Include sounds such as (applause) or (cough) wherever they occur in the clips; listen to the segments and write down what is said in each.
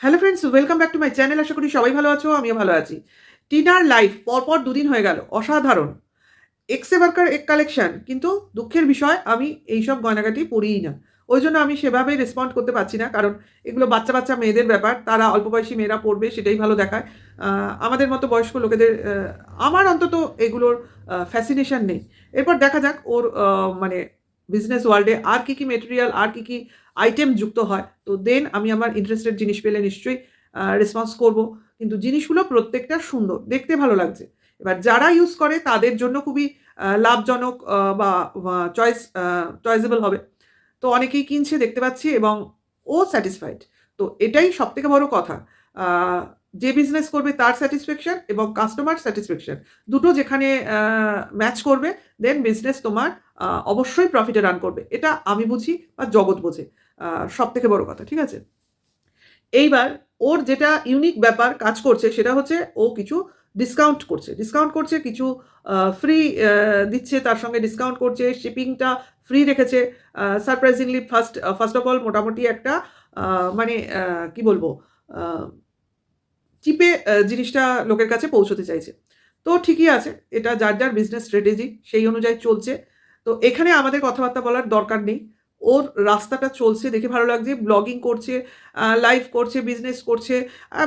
Hello friends, welcome back to my channel. আশা করি সবাই ভালো আছো, আমিও ভালো আছি। টিনার লাইফ পরপর দুদিন হয়ে গেল, অসাধারণ। এক্সে ওয়ার্কার এক কালেকশন, কিন্তু দুঃখের বিষয়, আমি এইসব গয়নাগাটি পড়িই না। ওই জন্য আমি সেভাবে রেসপন্ড করতে পারছি না, কারণ এগুলো বাচ্চা বাচ্চা মেয়েদের ব্যাপার, তারা অল্প বয়সী মেয়েরা পড়বে সেটাই ভালো দেখায়। আমাদের মতো বয়স্ক লোকেদের আমার অন্তত এগুলোর ফ্যাসিনেশন নেই। এরপর দেখা যাক ওর মানে বিজনেস ওয়ার্ল্ডে আর কি কি মেটেরিয়াল আর কি কি আইটেম যুক্ত হয়, তো দেন আমি আমার ইন্টারেস্টেড জিনিস পেলে নিশ্চয়ই রেসপন্স করব। কিন্তু জিনিসগুলো প্রত্যেকটা সুন্দর, দেখতে ভালো লাগছে। এবার যারা ইউজ করে, তাদের জন্য খুবই লাভজনক বা চয়েস চয়েসেবল হবে। তো অনেকেই কিনছে, দেখতে পাচ্ছি এবং ও স্যাটিসফাইড তো এটাই সব থেকে বড় কথা। যে বিজনেস করবে তার স্যাটিসফ্যাকশন এবং কাস্টমার স্যাটিসফ্যাকশন দুটো যেখানে ম্যাচ করবে দেন বিজনেস তোমার অবশ্যই প্রফিটে রান করবে। এটা আমি বুঝি বা জগৎ বোঝে সব থেকে বড় কথা, ঠিক আছে? এইবার ওর যেটা ইউনিক ব্যাপার কাজ করছে সেটা হচ্ছে ও কিছু ডিসকাউন্ট করছে। ডিসকাউন্ট করছে কিছু ফ্রি দিচ্ছে, তার সঙ্গে ডিসকাউন্ট করছে শিপিংটা ফ্রি রেখেছে। Surprisingly first first of all মোটামুটি একটা মানে কি বলব চিপে জিনিসটা লোকের কাছে পৌঁছতে চাইছে। তো ঠিকই আছে, এটা যার যার বিজনেস স্ট্র্যাটেজি সেই অনুযায়ী চলছে। তো এখানে আমাদের কথাবার্তা বলার দরকার নেই। ওর রাস্তাটা চলছে, দেখে ভালো লাগছে ব্লগিং করছে লাইভ করছে বিজনেস করছে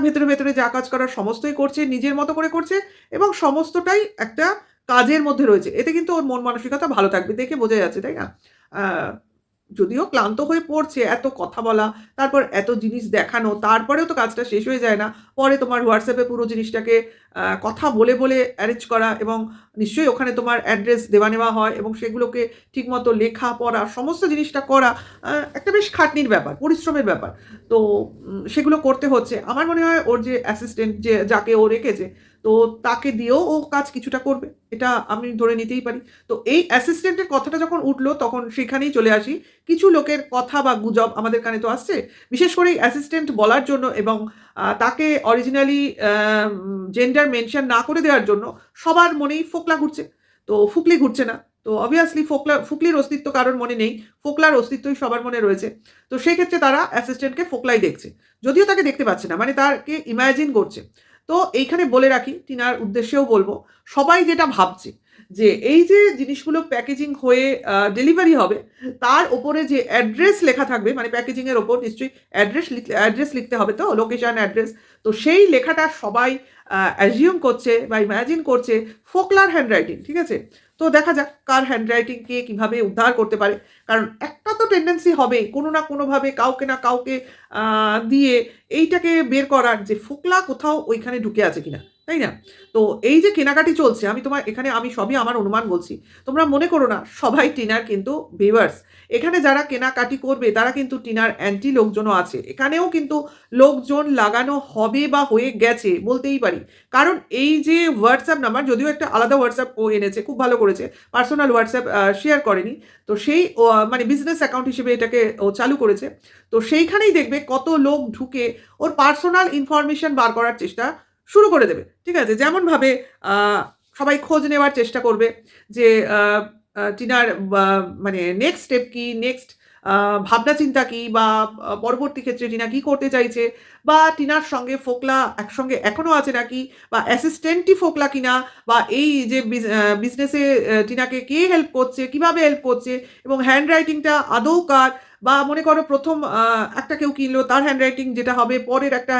ভেতরে ভেতরে যা কাজ করার সমস্তই করছে, নিজের মতো করে করছে এবং সমস্তটাই একটা কাজের মধ্যে রয়েছে। এতে কিন্তু ওর মন মানসিকতা ভালো থাকবে, দেখে বোঝা যাচ্ছে, তাই না? যদিও ক্লান্ত হয়ে পড়ছে, এত কথা বলা, তারপর এত জিনিস দেখানো, তারপরেও তো কাজটা শেষ হয়ে যায় না। পরে তোমার হোয়াটসঅ্যাপে পুরো জিনিসটাকে কথা বলে বলে অ্যারেঞ্জ করা এবং নিশ্চয়ই ওখানে তোমার অ্যাড্রেস দেওয়া নেওয়া হয় এবং সেগুলোকে ঠিকমতো লেখা, পড়া, সমস্ত জিনিসটা করা একটা বেশ খাটনির ব্যাপার, পরিশ্রমের ব্যাপার। তো সেগুলো করতে হচ্ছে। আমার মনে হয় ওর যে অ্যাসিস্ট্যান্ট যে, যাকে ও রেখেছে, তো তাকে দিয়েও ও কাজ কিছুটা করবে। এটা আমি ধরে নিতেই পারি। তো এই অ্যাসিস্ট্যান্টের কথাটা যখন উঠল, তখন সেখানেই চলে আসি। কিছু লোকের কথা বা গুজব আমাদের কানে তো আসছে। বিশেষ করে অ্যাসিস্ট্যান্ট বলার জন্য এবং তাকে অরিজিনালি জেন্ডার মেনশন না করে দেওয়ার জন্য সবার মনেই ফোকলা ঘুরছে। তো ফুকলি ঘুরছে না। তো অবভিয়াসলি ফোকলা, ফুকলির অস্তিত্ব কারোর মনে নেই। ফোকলার অস্তিত্বই সবার মনে রয়েছে। তো সেই ক্ষেত্রে তারা অ্যাসিস্ট্যান্টকে ফোকলাই দেখছে। যদিও তাকে দেখতে পাচ্ছে না মানে তাকে ইমাজিন করছে। তো এইখানে বলে রাখি, টিনার উদ্দেশ্যেও বলব, সবাই যেটা ভাবছে যে এই যে জিনিসগুলো প্যাকেজিং হয়ে ডেলিভারি হবে, তার ওপরে যে অ্যাড্রেস লেখা থাকবে মানে প্যাকেজিংয়ের ওপর নিশ্চয়ই অ্যাড্রেস অ্যাড্রেস লিখতে হবে তো লোকেশন অ্যাড্রেস তো সেই লেখাটা সবাই অ্যাজিউম করছে বা ইম্যাজিন করছে ফোকলার হ্যান্ডরাইটিং ঠিক আছে? তো দেখা যাক কার হ্যান্ডরাইটিংকে কীভাবে উদ্ধার করতে পারে, কারণ একটা তো টেন্ডেন্সি হবে, কোনো না কোনোভাবে কাউকে না কাউকে দিয়ে এইটাকে বের করার যে ফোকলা কোথাও ওইখানে ঢুকে আছে কিনা। তাই না? তো এই যে কেনাকাটি চলছে, আমি তোমার এখানে আমি সবই আমার অনুমান বলছি। তোমরা মনে করো না, সবাই টিনার কিন্তু ভিউয়ার্স এখানে যারা কেনাকাটি করবে, তারা কিন্তু টিনার অ্যান্টি লোকজনও আছে। এখানেও কিন্তু লোকজন লাগানো হবে বা হয়ে গেছে বলতেই পারি। কারণ এই যে হোয়াটসঅ্যাপ নাম্বার যদিও একটা আলাদা হোয়াটসঅ্যাপ ও এনেছে, খুব ভালো করেছে পার্সোনাল হোয়াটসঅ্যাপ শেয়ার করেনি। তো সেই মানে বিজনেস অ্যাকাউন্ট হিসেবে এটাকে ও চালু করেছে। তো সেইখানেই দেখবে কত লোক ঢুকে, ওর পার্সোনাল ইনফরমেশন বার করার চেষ্টা শুরু করে দেবে। ঠিক আছে? যেমনভাবে সবাই খোঁজ নেওয়ার চেষ্টা করবে যে টিনার মানে নেক্সট স্টেপ কি নেক্সট ভাবনা চিন্তা কি, বা পরবর্তী ক্ষেত্রে টিনা কি করতে চাইছে, বা টিনার সঙ্গে ফোকলা একসঙ্গে এখনও আছে নাকি, বা অ্যাসিস্ট্যান্টই ফোকলা কিনা, বা এই যে বিজনেসে টিনাকে কে হেল্প করছে, কীভাবে হেল্প করছে, এবং হ্যান্ড রাইটিংটা আদৌ কার বা মনে করো প্রথম একটা কেউ কিনলো, তার হ্যান্ড রাইটিং যেটা হবে, পরের একটা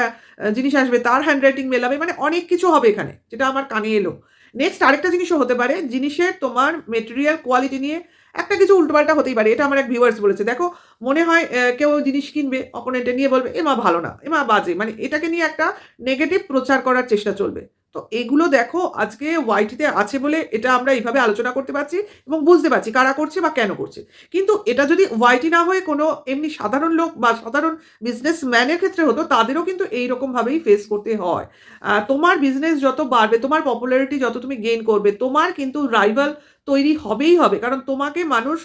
জিনিস আসবে, তার হ্যান্ড রাইটিং মেলাবে মানে অনেক কিছু হবে এখানে, যেটা আমার কানে এলো। নেক্সট আরেকটা জিনিসও হতে পারে, জিনিসের তোমার মেটেরিয়াল কোয়ালিটি নিয়ে একটা কিছু উল্টোপাল্টা হতেই পারে, এটা আমার এক ভিউয়ার্স বলেছে। দেখো, মনে হয় কেউ জিনিস কিনবে অপোনেন্টে নিয়ে বলবে এমা ভালো না এমা বাজে। মানে এটাকে নিয়ে একটা নেগেটিভ প্রচার করার চেষ্টা চলবে। তো এগুলো দেখো আজকে ওয়াইটিতে আছে বলে এটা আমরা এইভাবে আলোচনা করতে পারছি এবং বুঝতে পারছি কারা করছে বা কেন করছে। কিন্তু এটা যদি ওয়াইটি না হয়ে কোনো এমনি সাধারণ লোক বা সাধারণ বিজনেস ম্যানের ক্ষেত্রে হতো, তাদেরও কিন্তু এই রকমভাবেই ফেস করতে হয়। তোমার বিজনেস যত বাড়বে, তোমার পপুলারিটি যত তুমি গেইন করবে, তোমার কিন্তু রাইভাল তৈরি হবেই হবে। কারণ তোমাকে মানুষ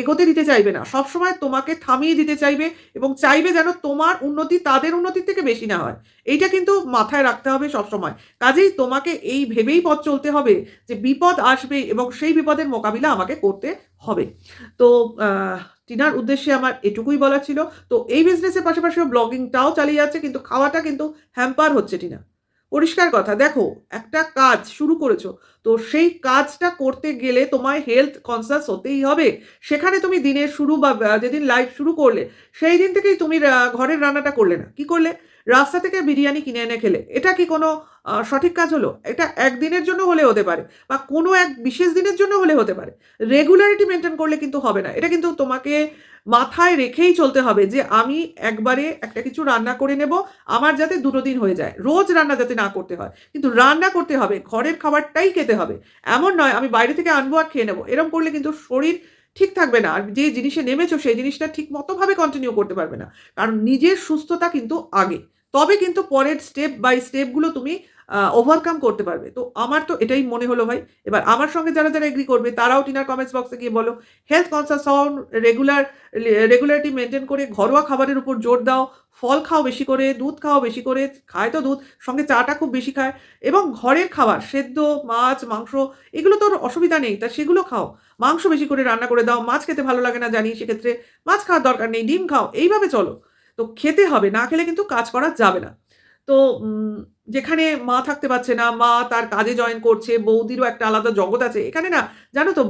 এগোতে দিতে চাইবে না। সবসময় তোমাকে থামিয়ে দিতে চাইবে এবং চাইবে যেন তোমার উন্নতি তাদের উন্নতির থেকে বেশি না হয়। এইটা কিন্তু মাথায় রাখতে হবে সবসময়। কাজেই তোমাকে এই ভেবেই পথ চলতে হবে যে বিপদ আসবে এবং সেই বিপদের মোকাবিলা আমাকে করতে হবে। তো টিনার উদ্দেশ্যে আমার এটুকুই বলা ছিল। তো এই বিজনেসের পাশাপাশি ব্লগিংটাও চালিয়ে যাচ্ছে, কিন্তু খাওয়াটা কিন্তু হ্যাম্পার হচ্ছে, টিনা। পরিষ্কার কথা, দেখো, একটা কাজ শুরু করেছ, তো সেই কাজটা করতে গেলে তোমায় হেলথ কনসাস হতেই হবে। সেখানে তুমি দিনের শুরু বা যেদিন লাইভ শুরু করলে, সেই দিন থেকেই তুমি ঘরের রান্নাটা করলে না। কি করলে? রাস্তা থেকে বিরিয়ানি কিনে এনে খেলে। এটা কি কোনো সঠিক কাজ হলো? এটা একদিনের জন্য হলে হতে পারে, বা কোনো এক বিশেষ দিনের জন্য হলে হতে পারে। রেগুলারিটি মেনটেন করলে কিন্তু হবে না। এটা কিন্তু তোমাকে মাথায় রেখেই চলতে হবে যে আমি একবারে একটা কিছু রান্না করে নেব, আমার যাতে দুটো দিন হয়ে যায়। রোজ রান্না যাতে না করতে হয়। কিন্তু রান্না করতে হবে, ঘরের খাবারটাই খেতে হবে। এমন নয়, আমি বাইরে থেকে আনব আর খেয়ে নেব। এরকম করলে কিন্তু শরীর ঠিক থাকবে না। আর যে জিনিসে নেমেছো, সেই জিনিসটা ঠিক মতোভাবে কন্টিনিউ করতে পারবে না। কারণ নিজের সুস্থতা কিন্তু আগে। তবে কিন্তু পরের স্টেপ বাই স্টেপগুলো তুমি ওভারকাম করতে পারবে। তো আমার তো এটাই মনে হলো ভাই। এবার আমার সঙ্গে যারা যারা এগ্রি করবে, তারাও টিনার কমেন্টস বক্সে গিয়ে বলো হেলথ কনসাস হও রেগুলার রেগুলারিটি মেনটেন করে ঘরোয়া খাবারের উপর জোর দাও, ফল খাও বেশি করে, দুধ খাও বেশি করে, খায় তো দুধ, সঙ্গে চাটা খুব বেশি খায় এবং ঘরের খাবার, সেদ্ধ, মাছ, মাংস, এগুলো তোর অসুবিধা নেই, তা সেগুলো খাও। মাংস বেশি করে রান্না করে দাও, মাছ খেতে ভালো লাগে না জানি, সেক্ষেত্রে মাছ খাওয়ার দরকার নেই, ডিম খাও, এইভাবে চলো। তো খেতে হবে, না খেলে কিন্তু কাজ করা যাবে না। তো যেখানে মা থাকতে পারছে না, মা তার কাজে জয়েন করছে, বৌদিরও একটা আলাদা জগৎ আছে। এখানে না, জানো তো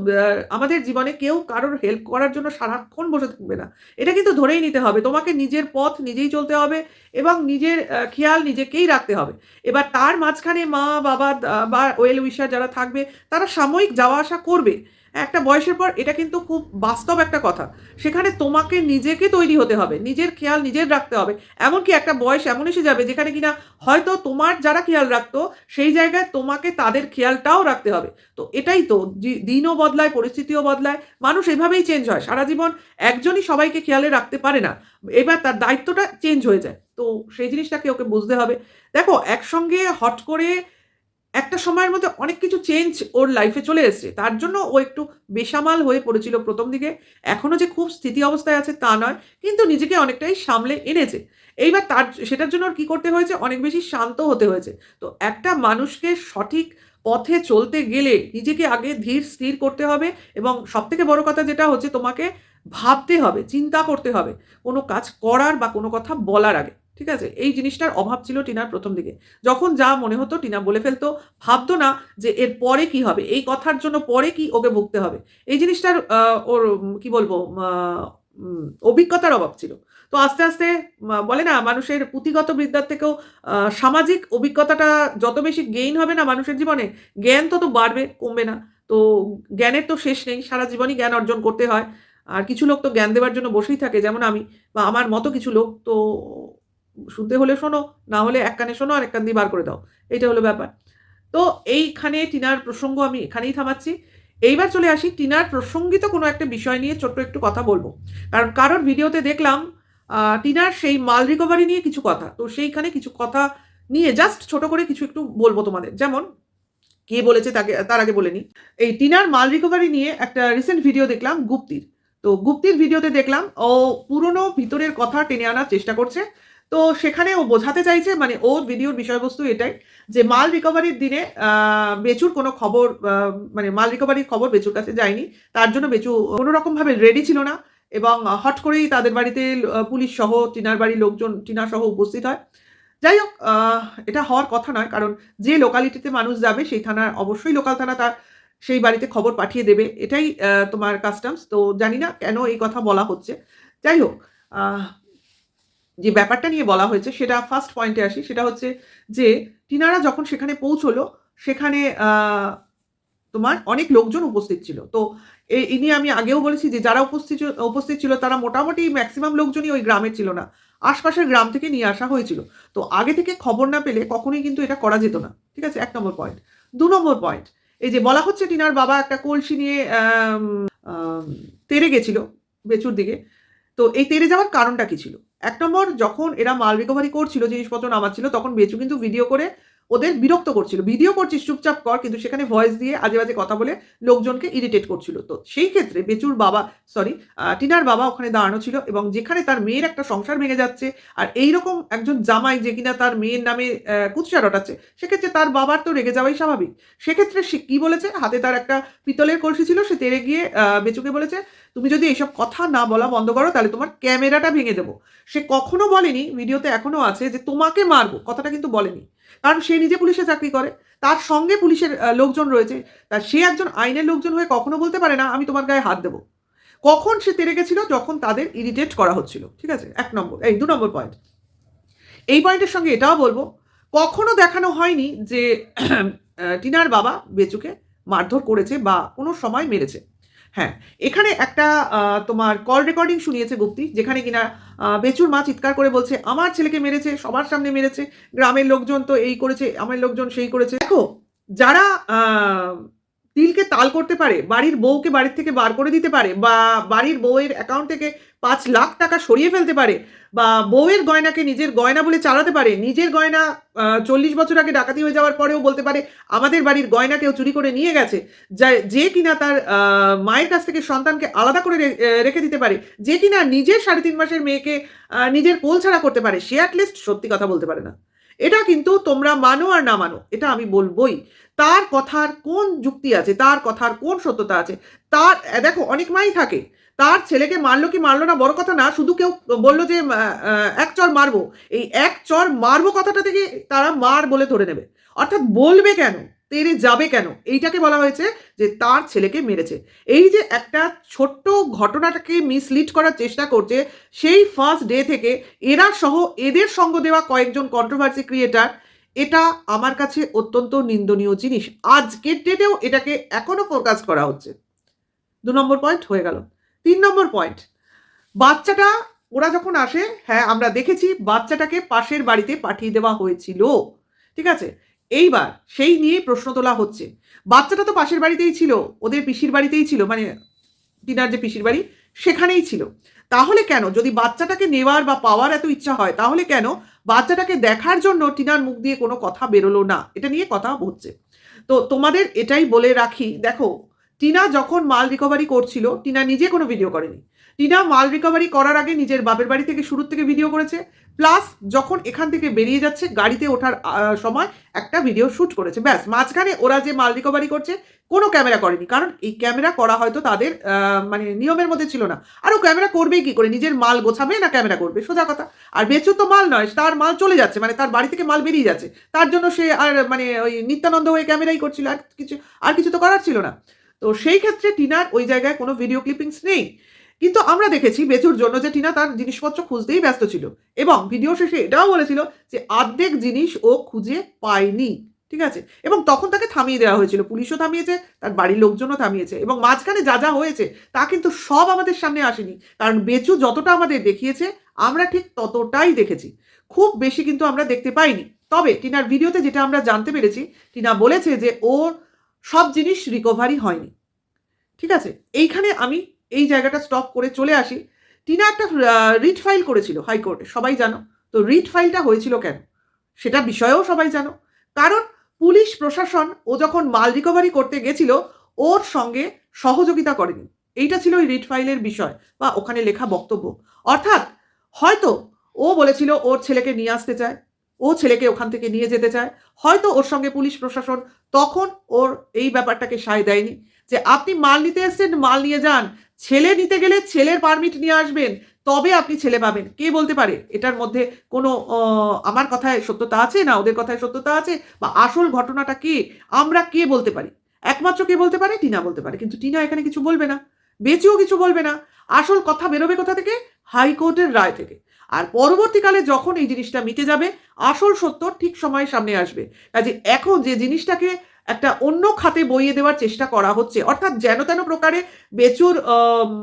আমাদের জীবনে কেউ কারোর হেল্প করার জন্য সারাক্ষণ বসে থাকবে না। এটা কিন্তু ধরেই নিতে হবে। তোমাকে নিজের পথ নিজেই চলতে হবে এবং নিজের খেয়াল নিজেকেই রাখতে হবে। এবার তার মাঝখানে মা, বাবা বা ওয়েল উইশার যারা থাকবে, তারা সাময়িক যাওয়া আসা করবে। একটা বয়সের পর এটা কিন্তু খুব বাস্তব একটা কথা। সেখানে তোমাকে নিজেকে তৈরি হতে হবে, নিজের খেয়াল নিজের রাখতে হবে। এমনকি একটা বয়স এমন এসে যাবে যেখানে কিনা হয়তো তোমার যারা খেয়াল রাখতো, সেই জায়গায় তোমাকে তাদের খেয়ালটাও রাখতে হবে। তো এটাই তো দিনও বদলায়, পরিস্থিতিও বদলায়, মানুষ এভাবেই চেঞ্জ হয়। সারা জীবন একজনই সবাইকে খেয়ালে রাখতে পারে না, এবার তার দায়িত্বটা চেঞ্জ হয়ে যায়। তো সেই জিনিসটাকে ওকে বুঝতে হবে। দেখো, একসঙ্গে হট করে একটা সময়ের মধ্যে অনেক কিছু চেঞ্জ ওর লাইফে চলে এসেছে। তার জন্য ও একটু বেসামাল হয়ে পড়েছিল প্রথম দিকে। এখনও যে খুব স্থিতি অবস্থায় আছে তা নয়, কিন্তু নিজেকে অনেকটাই সামলে এনেছে। এইবার তার, সেটার জন্য ওর কী করতে হয়েছে? অনেক বেশি শান্ত হতে হয়েছে। তো একটা মানুষকে সঠিক পথে চলতে গেলে নিজেকে আগে ধীর স্থির করতে হবে এবং সবথেকে বড় কথা যেটা হচ্ছে তোমাকে ভাবতে হবে, চিন্তা করতে হবে। কোনো কাজ করার বা কোনো কথা বলার আগে। ঠিক আছে? এই জিনিসটার অভাব ছিল টিনার প্রথম দিকে। যখন যা মনে হতো, টিনা বলে ফেলতো, ভাবতো না যে এর পরে কি হবে, এই কথার জন্য পরে কি ওকে ভুগতে হবে। এই জিনিসটার ওর কি বলব অভিজ্ঞতার অভাব ছিল। তো আস্তে আস্তে বলে না, মানুষের পুঁথিগত বিদ্যার থেকেও সামাজিক অভিজ্ঞতাটা যত বেশি গেইন হবে না মানুষের জীবনে, জ্ঞান তত বাড়বে, কমবে না। তো জ্ঞানের তো শেষ নেই, সারা জীবনই জ্ঞান অর্জন করতে হয়। আর কিছু লোক তো জ্ঞান দেওয়ার জন্য বসেই থাকে, যেমন আমি বা আমার মতো কিছু লোক। তো শুনতে হলে শোনো, না হলে এক কানে শোনো আর এক কান দিয়ে বার করে দাও। এইটা হলো ব্যাপার। তো এইখানে টিনার প্রসঙ্গ আমি এখানেই থামাচ্ছি। এইবার চলে আসি, টিনার প্রসঙ্গিত কোনো একটা বিষয় নিয়ে ছোট্ট একটু কথা বলব। কারণ কারোর ভিডিওতে দেখলাম টিনার সেই মাল রিকভারি নিয়ে কিছু কথা। তো সেইখানে কিছু কথা নিয়ে জাস্ট ছোট করে কিছু একটু বলব তোমাদের। যেমন, কে বলেছে তাকে, তার আগে বলে নি। এই টিনার মাল রিকভারি নিয়ে একটা রিসেন্ট ভিডিও দেখলাম, গুপ্তির। তো গুপ্তির ভিডিওতে দেখলাম, ও পুরনো ভিতরের কথা টেনে আনার চেষ্টা করছে। তো সেখানে ও বোঝাতে চাইছে মানে ওর ভিডিওর বিষয়বস্তু এটাই যে মাল রিকভারির দিনে বেচুর কোনো খবর মানে মাল রিকভারির খবর বেচুর কাছে যায়নি। তার জন্য বেচু কোনো রকমভাবে রেডি ছিল না এবং হট করেই তাদের বাড়িতে পুলিশ সহ টিনার বাড়ির লোকজন, টিনা সহ উপস্থিত হয়। যাই হোক এটা হওয়ার কথা নয়, কারণ যে লোকালিটিতে মানুষ যাবে, সেই থানার অবশ্যই লোকাল থানা তার সেই বাড়িতে খবর পাঠিয়ে দেবে। এটাই তোমার কাস্টমস তো জানি না কেন এই কথা বলা হচ্ছে। যাই হোক যে ব্যাপারটা নিয়ে বলা হয়েছে সেটা ফার্স্ট পয়েন্টে আসি, সেটা হচ্ছে যে টিনারা যখন সেখানে পৌঁছলো, সেখানে তোমার অনেক লোকজন উপস্থিত ছিল। তো এই নিয়ে আমি আগেও বলেছি যে যারা উপস্থিত উপস্থিত ছিল তারা মোটামুটি ম্যাক্সিমাম লোকজনই ওই গ্রামের ছিল না। আশপাশের গ্রাম থেকে নিয়ে আসা হয়েছিল। তো আগে থেকে খবর না পেলে কখনোই কিন্তু এটা করা যেত না। ঠিক আছে? এক নম্বর পয়েন্ট দু নম্বর পয়েন্ট এই যে বলা হচ্ছে টিনার বাবা একটা কলসি নিয়ে তেরে গেছিল বেচুর দিকে। তো এই তেরে যাওয়ার কারণটা কি ছিল? এক নম্বর যখন এরা মাল রিকভারি করছিল জিনিসপত্র নামাচ্ছিল তখন বেচু কিন্তু ভিডিও করে ওদের বিরক্ত করছিল। ভিডিও করছিস, চুপচাপ কর, কিন্তু সেখানে ভয়েস দিয়ে আজে বাজে কথা বলে লোকজনকে ইরিটেট করছিল। তো সেই ক্ষেত্রে বেচুর বাবা সরি টিনার বাবা ওখানে দাঁড়ানো ছিল এবং যেখানে তার মেয়ের একটা সংসার ভেঙে যাচ্ছে আর এইরকম একজন জামাই যে কিনা তার মেয়ের নামে কুৎসা রটাচ্ছে, সেক্ষেত্রে তার বাবার তো রেগে যাওয়াই স্বাভাবিক। সেক্ষেত্রে সে কি বলেছে? হাতে তার একটা পিতলের কলসি ছিল, সে তেড়ে গিয়ে বেচুকে বলেছে, তুমি যদি এইসব কথা না বলা বন্ধ করো, তাহলে তোমার ক্যামেরাটা ভেঙে দেবো। সে কখনো বলেনি, ভিডিওতে এখনও আছে যে তোমাকে মারবো, কথাটা কিন্তু বলেনি। কারণ সে নিজে পুলিশে চাকরি করে, তার সঙ্গে পুলিশের লোকজন রয়েছে, তা সে একজন আইনের লোকজন হয়ে কখনো বলতে পারে না, আমি তোমার গায়ে হাত দেবো। কখন সে তেড়ে গেছিল? যখন তাদের ইরিটেট করা হচ্ছিল, ঠিক আছে? এক নম্বর, এই দু নম্বর পয়েন্ট এই পয়েন্টের সঙ্গে এটাও বলব, কখনো দেখানো হয়নি যে (clears throat) টিনার বাবা বেচুকে মারধর করেছে বা কোনো সময় মেরেছে। হ্যাঁ এখানে একটা তোমার কল রেকর্ডিং শুনিয়েছে গুপ্তি, যেখানে কিনা বেচুর মা চিৎকার করে বলছে, আমার ছেলেকে মেরেছে, সবার সামনে মেরেছে, গ্রামের লোকজন তো এই করেছে, আমার লোকজন সেই করেছে। দেখো, যারা তিলকে তাল করতে পারে, বাড়ির বউকে বাড়ির থেকে বার করে দিতে পারে, বা বাড়ির বউয়ের অ্যাকাউন্ট থেকে পাঁচ লাখ টাকা সরিয়ে ফেলতে পারে বা বউয়ের গয়নাকে নিজের গয়না বলে চালাতে পারে, নিজের গয়না চল্লিশ বছর আগে ডাকাতি হয়ে যাওয়ার পরেও বলতে পারে আমাদের বাড়ির গয়না কেউ চুরি করে নিয়ে গেছে, যা, যে কিনা তার মায়ের কাছ থেকে সন্তানকে আলাদা করে রেখে দিতে পারে, যে কিনা নিজের সাড়ে তিন মাসের মেয়েকে নিজের কোল ছাড়া করতে পারে, সে অ্যাটলিস্ট সত্যি কথা বলতে পারে না। এটা কিন্তু তোমরা মানো আর না মানো, এটা আমি বলবই। তার কথার কোন যুক্তি আছে? তার কথার কোন সত্যতা আছে? তার দেখো, অনেক মাই থাকে। তার ছেলেকে মারলো কি মারলো না বড় কথা না, শুধু কেউ বলল যে এক চর মারবো। এই এক চর মারবো কথাটা থেকে তারা মার বলে ধরে নেবে। অর্থাৎ বলবে কেন? তেরে যাবে কেন? এইটাকে বলা হয়েছে যে তার ছেলেকে মেরেছে। এই যে একটা ছোট্ট ঘটনাটাকে মিসলিড করার চেষ্টা করছে, সেই ফার্স্ট ডে থেকে এরা সহ এদের সঙ্গ দেওয়া কয়েকজন কন্ট্রোভার্সি ক্রিয়েটার এটা আমার কাছে অত্যন্ত নিন্দনীয় জিনিস। আজকের ডেটেও এটাকে এখনও ফোরকাস্ট করা হচ্ছে। দু নম্বর পয়েন্ট হয়ে গেল। তিন নম্বর পয়েন্ট বাচ্চাটা, ওরা যখন আসে হ্যাঁ আমরা দেখেছি বাচ্চাটাকে পাশের বাড়িতে পাঠিয়ে দেওয়া হয়েছিল। ঠিক আছে? এইবার সেই নিয়ে প্রশ্ন তোলা হচ্ছে। বাচ্চাটা তো পাশের বাড়িতেই ছিল, ওদের পিসির বাড়িতেই ছিল মানে টিনার যে পিসির বাড়ি সেখানেই ছিল। তাহলে কেন? যদি বাচ্চাটাকে নেওয়ার বা পাওয়ার এত ইচ্ছা হয়, তাহলে কেন বাচ্চাটাকে দেখার জন্য টিনার মুখ দিয়ে কোনো কথা বেরোলো না? এটা নিয়ে কথা হচ্ছে। তো তোমাদের এটাই বলে রাখি। দেখো টিনা যখন মাল রিকভারি করছিল, টিনা নিজে কোনো ভিডিও করেনি। টিনা মাল রিকভারি করার আগে নিজের বাপের বাড়ি থেকে শুরুর থেকে ভিডিও করেছে। প্লাস যখন এখান থেকে বেরিয়ে যাচ্ছে, গাড়িতে ওঠার সময় একটা ভিডিও শ্যুট করেছে। ব্যাস, মাঝখানে ওরা যে মাল রিকভারি করছে, কোনো ক্যামেরা করেনি। কারণ এই ক্যামেরা করা হয়তো তাদের মানে নিয়মের মধ্যে ছিল না। আর ও ক্যামেরা করবেই কি করে? নিজের মাল গোছাবে না ক্যামেরা করবে? সোজা কথা। আর বেচু তো মাল নয়, তার মাল চলে যাচ্ছে। মানে তার বাড়ি থেকে মাল বেরিয়ে যাচ্ছে। তার জন্য সে আর মানে ওই নিত্যানন্দ হয়ে ক্যামেরাই করছিল। আর কিছু আর কিছু তো করার ছিল না। তো সেই ক্ষেত্রে টিনার ওই জায়গায় কোনো ভিডিও ক্লিপিংস নেই। কিন্তু আমরা দেখেছি বেচুর জন্য যে টিনা তার জিনিসপত্র খুঁজতেই ব্যস্ত ছিল এবং ভিডিও শেষে এটাও বলেছিল যে অর্ধেক জিনিস ও খুঁজে পায়নি, ঠিক আছে? এবং তখন তাকে থামিয়ে দেওয়া হয়েছিল, পুলিশও থামিয়েছে, তার বাড়ির লোকজনও থামিয়েছে এবং মাঝখানে যা যা হয়েছে তা কিন্তু সব আমাদের সামনে আসেনি। কারণ বেচু যতটা আমাদের দেখিয়েছে, আমরা ঠিক ততটাই দেখেছি। খুব বেশি কিন্তু আমরা দেখতে পাইনি। তবে টিনার ভিডিওতে যেটা আমরা জানতে পেরেছি, টিনা বলেছে যে ওর সব জিনিস রিকভারি হয়নি। ঠিক আছে? এইখানে আমি এই জায়গাটা স্টপ করে চলে আসি। টিনা একটা রিট ফাইল করেছিল হাইকোর্টে সবাই জানো? তো রিট ফাইলটা হয়েছিল কেন? সেটা বিষয়েও সবাই জানো। কারণ পুলিশ, প্রশাসন, ও যখন মাল রিকভারি করতে গেছিল, ওর সঙ্গে সহযোগিতা করেনি। এইটা ছিল ওই রিট ফাইলের বিষয় বা ওখানে লেখা বক্তব্য। অর্থাৎ হয়তো ও বলেছিল ওর ছেলেকে নিয়ে আসতে চায় ও ছেলেকে ওখান থেকে নিয়ে যেতে চায়। হয়তো ওর সঙ্গে পুলিশ প্রশাসন তখন ওর এই ব্যাপারটাকে সায় দেয়নি যে, আপনি মাল নিতে এসছেন, মাল নিয়ে যান। ছেলে নিতে গেলে ছেলের পারমিট নিয়ে আসবেন। তবে আপনি ছেলে পাবেন। কে বলতে পারে? এটার মধ্যে কোনো আমার কথায় সত্যতা আছে না ওদের কথায় সত্যতা আছে? বা আসল ঘটনাটা কি? আমরা কে বলতে পারি? একমাত্র কে বলতে পারে? টিনা বলতে পারে। কিন্তু টিনা এখানে কিছু বলবে না। বেঁচেও কিছু বলবে না। আসল কথা বেরোবে কোথা থেকে? হাইকোর্টের রায় থেকে। আর পরবর্তীকালে যখন এই জিনিসটা মিটে যাবে, আসল সত্য ঠিক সময়ের সামনে আসবে। কাজে এখন যে জিনিসটাকে একটা অন্য খাতে বইয়ে দেওয়ার চেষ্টা করা হচ্ছে, অর্থাৎ যেন তেন প্রকারে বেচুর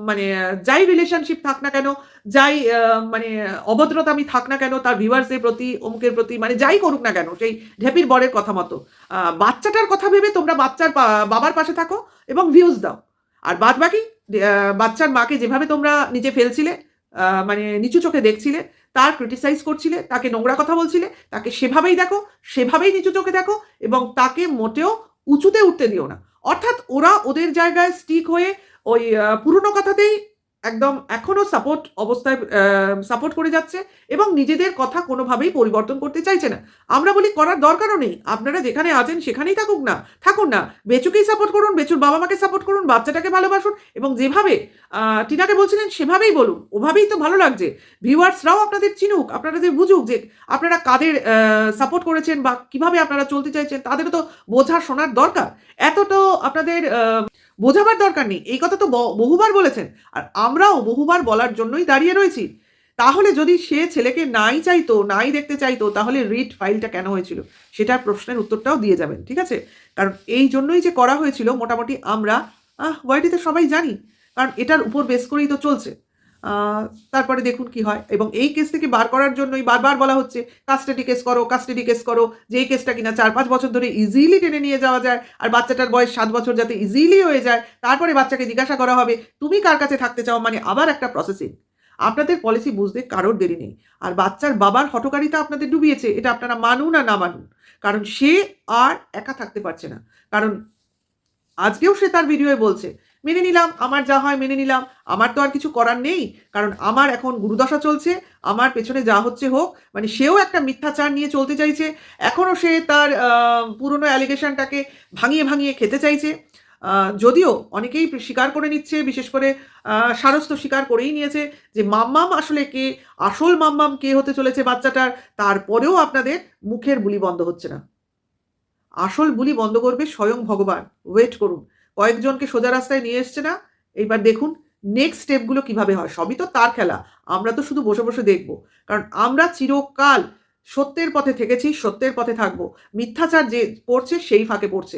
মানে যাই রিলেশনশিপ থাক না কেন, যাই মানে অভদ্রতা আমি থাক না কেন, তার ভিউয়ার্সদের প্রতি, অমুকের প্রতি মানে যাই করুক না কেন, সেই ঢেপির বরের কথা মতো। বাচ্চাটার কথা ভেবে তোমরা বাচ্চার বাবার পাশে থাকো এবং ভিউজ দাও। আর বাদ বাকি বাচ্চার মাকে যেভাবে তোমরা নিজে ফেলছিলে মানে নিচু চোখে দেখছিলে, তার ক্রিটিসাইজ করছিলে, তাকে নোংরা কথা বলছিলে, তাকে সেভাবেই দেখো, সেভাবেই নিচু চোখে দেখো এবং তাকে মোটেও উঁচুতে উঠতে দিও না। অর্থাৎ ওরা ওদের জায়গায় স্টিক হয়ে ওই পুরনো কথাতেই একদম এখনও সাপোর্ট অবস্থায় সাপোর্ট করে যাচ্ছে এবং নিজেদের কথা কোনোভাবেই পরিবর্তন করতে চাইছে না। আমরা বলি করার দরকারও নেই। আপনারা যেখানে আছেন সেখানেই থাকুক না, থাকুন না। বেচুকেই সাপোর্ট করুন, বেচুর বাবা মাকে সাপোর্ট করুন, বাচ্চাটাকে ভালোবাসুন এবং যেভাবে টিনাকে বলছিলেন সেভাবেই বলুন। ওভাবেই তো ভালো লাগছে। ভিউয়ার্সরাও আপনাদের চিনুক, আপনাদের বুঝুক যে আপনারা কাদের সাপোর্ট করেছেন বা কীভাবে আপনারা চলতে চাইছেন, তাদেরও তো বোঝা শোনার দরকার। এত তো আপনাদের বোঝাবার দরকার নেই। এই কথা তো বহুবার বলেছেন। আর আমরাও বহুবার বলার জন্যই দাঁড়িয়ে রয়েছি। তাহলে যদি সে ছেলেকে নাই চাইতো, নাই দেখতে চাইতো, তাহলে রিট ফাইলটা কেন হয়েছিল? সেটার প্রশ্নের উত্তরটাও দিয়ে যাবেন, ঠিক আছে? কারণ এই জন্যই যে করা হয়েছিল, মোটামুটি আমরা ওয়াইটিতে সবাই জানি। কারণ এটার উপর বেস করেই তো চলছে। তারপরে দেখুন কি হয়। এবং এই কেস থেকে বার করার জন্যই বারবার বলা হচ্ছে কাস্টাডি কেস করো কাস্টাডি কেস করো যে এই কেসটা কিনা চার পাঁচ বছর ধরে ইজিলি টেনে নিয়ে যাওয়া যায় আর বাচ্চাটার বয়স সাত বছর যাতে ইজিলি হয়ে যায়, তারপরে বাচ্চাকে জিজ্ঞাসা করা হবে, তুমি কার কাছে থাকতে চাও? মানে আবার একটা প্রসেসিং আপনাদের পলিসি বুঝতে কারোর দেরি নেই। আর বাচ্চার বাবার হটকারিতা আপনাদের ডুবিয়েছে, এটা আপনারা মানুন আর না মানুন। কারণ সে আর একা থাকতে পারছে না। কারণ আজকেও সে তার ভিডিওয়ে বলছে মেনে নিলাম, আমার যা হয় মেনে নিলাম। আমার তো আর কিছু করার নেই, কারণ আমার এখন গুরুদশা চলছে, আমার পেছনে যা হচ্ছে হোক মানে সেও একটা মিথ্যাচার নিয়ে চলতে চাইছে এখনও সে তার পুরনো অ্যালিগেশনটাকে ভাঙিয়ে ভাঙিয়ে খেতে চাইছে। যদিও অনেকেই স্বীকার করে নিচ্ছে, বিশেষ করে সারস্ত স্বীকার করেই নিয়েছে যে মাম্মাম আসলে কে, আসল মাম্মাম কে হতে চলেছে বাচ্চাটার, তারপরেও আপনাদের মুখের বুলি বন্ধ হচ্ছে না। আসল বুলি বন্ধ করবে স্বয়ং ভগবান। ওয়েট করুন। কয়েকজনকে সোজা রাস্তায় নিয়ে এসছে না? এইবার দেখুন নেক্সট স্টেপগুলো কীভাবে হয়? সবই তো তার খেলা। আমরা তো শুধু বসে বসে দেখব। কারণ আমরা চিরকাল সত্যের পথে থেকেছি, সত্যের পথে থাকব। মিথ্যাচার যে পড়ছে, সেই ফাঁকে পড়ছে।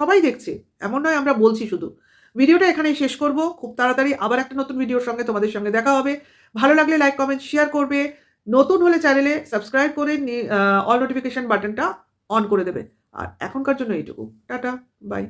সবাই দেখছে। এমন নয় আমরা বলছি শুধু। ভিডিওটা এখানেই শেষ করব। খুব তাড়াতাড়ি আবার একটা নতুন ভিডিওর সঙ্গে তোমাদের সঙ্গে দেখা হবে। ভালো লাগলে লাইক কমেন্ট শেয়ার করবে। নতুন হলে চ্যানেলে সাবস্ক্রাইব করে অল নোটিফিকেশন বাটনটা অন করে দেবে। আর এখনকার জন্য এইটুকু। Tata bye